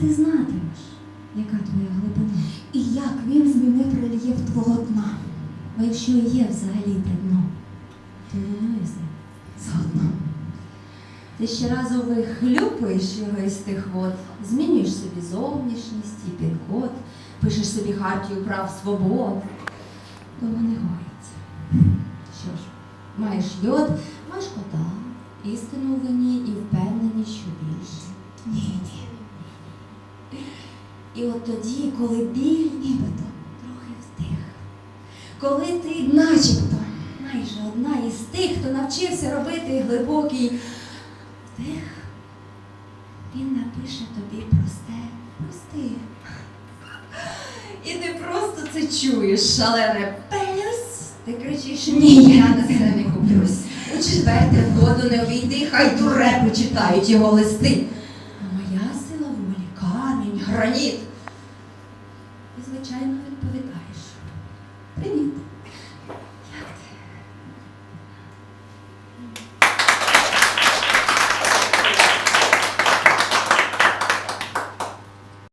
ти знатимеш, яка твоя глибина? І як він змінив рельєф твого дна? Бо якщо є взагалі те дно, то воно і. Заодно. Ти щоразу вихлюпуєш його із тих вод, змінюєш собі зовнішність і пін-код, пишеш собі хартію прав свобод. Довго не гоїться. Що ж, маєш йод, маєш кота, істину в вині і впевненість, що більше. Ні. І от тоді, коли біль нібито трохи втих, коли ти Начебто. майже одна із тих, хто навчився робити глибокий вдих, він напише тобі просте, прости. І ти просто це чуєш, але репелюсь, ти кричиш ні, я на це не куплюсь. У четверте воду не увійди, хай дурепи читають його листи. Граніт. І, звичайно, відповідаєш. Привіт.